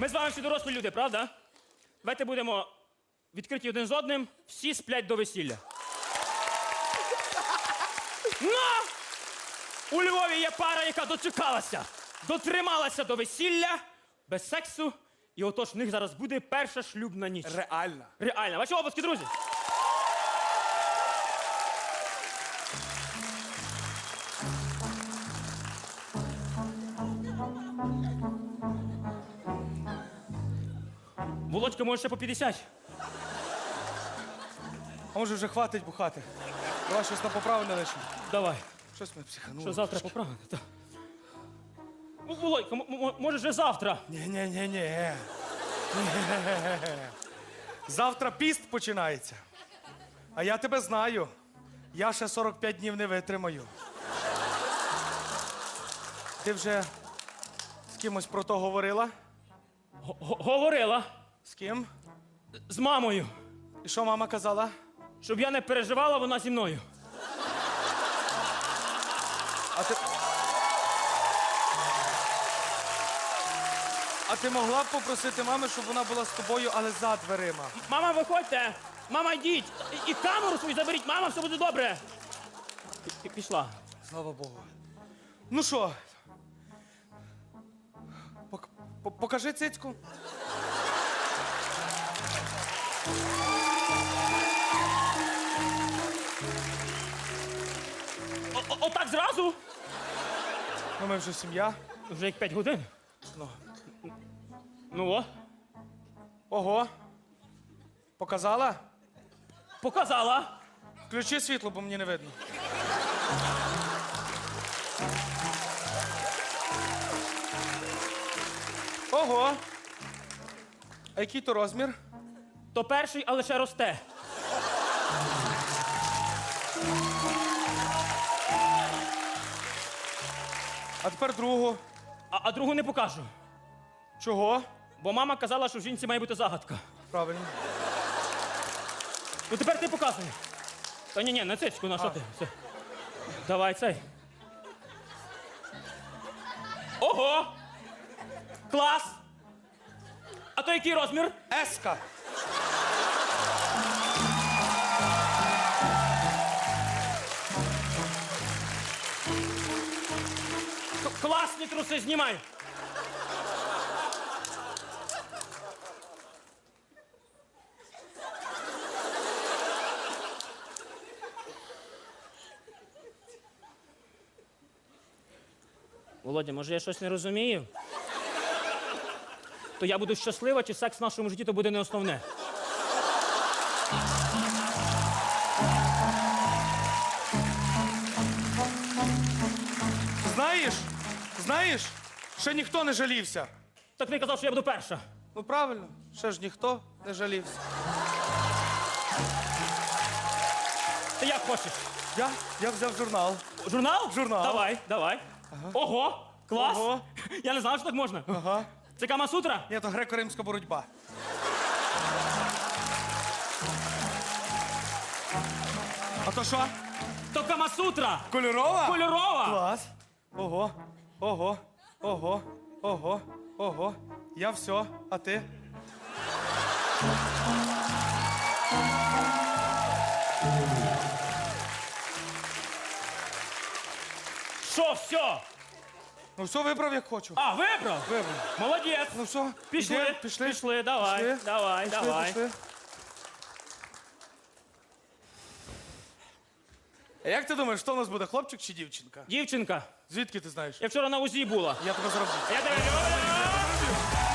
Ми з вами всі дорослі люди, правда? Давайте будемо відкриті один з одним, всі сплять до весілля. Но! У Львові є пара, яка дочекалася, дотрималася до весілля без сексу, і отож в них зараз буде перша шлюбна ніч. Реальна. Реальна. ваші обласки, друзі. Володька, може ще по 50. А може вже хватить бухати? Давай щось на поправне лише. Давай. Щось ми психанули. Що завтра поправити? Так. Ну, Володька, м- м- може вже завтра. Ні-ні-ні-ні. Завтра піст починається. А я тебе знаю. Я ще 45 днів не витримаю. Ти вже з кимось про то говорила? Г- г- Говорила З ким? з мамою, І що мама казала? щоб я не переживала, вона зі мною. А ти. А ти могла б попросити мами, щоб вона була з тобою, але за дверима. Мама, виходьте! Мама, йдіть! І, і камеру свою заберіть! Мама, все буде добре! Пі- пі- Пішла. Слава Богу. Ну що? Пок- по- покажи цицьку. Зразу? Ну, ми вже сім'я. Вже як 5 годин. Ну. Ну о, Ого. Показала? показала. Включи світло, бо мені не видно. Ого. А який то розмір? То перший, але ще росте. А тепер другу. А, а другу не покажу. Чого? Бо мама казала, що в жінці має бути загадка. Правильно. Ну тепер ти показуй. Та ні, ні, не цицьку, на що ти? Все. Давай цей. Ого! Клас! А то який розмір? Еска. Класні труси знімай! Володя, може я щось не розумію? То я буду щаслива, чи секс в нашому житті то буде не основне. Знаєш? Знаєш? Ще ніхто не жалівся. Так ти казав, що я буду перша. Ну правильно, ще ж ніхто не жалівся. Ти як хочеш? Я? Я взяв журнал. Журнал? Журнал. Давай, давай. Ого! Клас! Ого. Я не знав, що так можна. Ага. Це Камасутра? Ні, то греко-римська боротьба. А то що? То Камасутра! Кольорова? Кольорова! Клас. Ого, ого, ого, ого, ого. Я все, а ти? Що, все? Ну все, вибрав як хочу. А, вибрав? Вибрав. Молодець! Ну все, Пішли, йдем, пішли. пішли, давай, Пішли. давай, Пішли, давай. пішли. А як ти думаєш, хто у нас буде, хлопчик чи дівчинка? Дівчинка, Звідки ти знаєш? я вчора на УЗІ була. Я тебе зроблю. Я тебе люблю!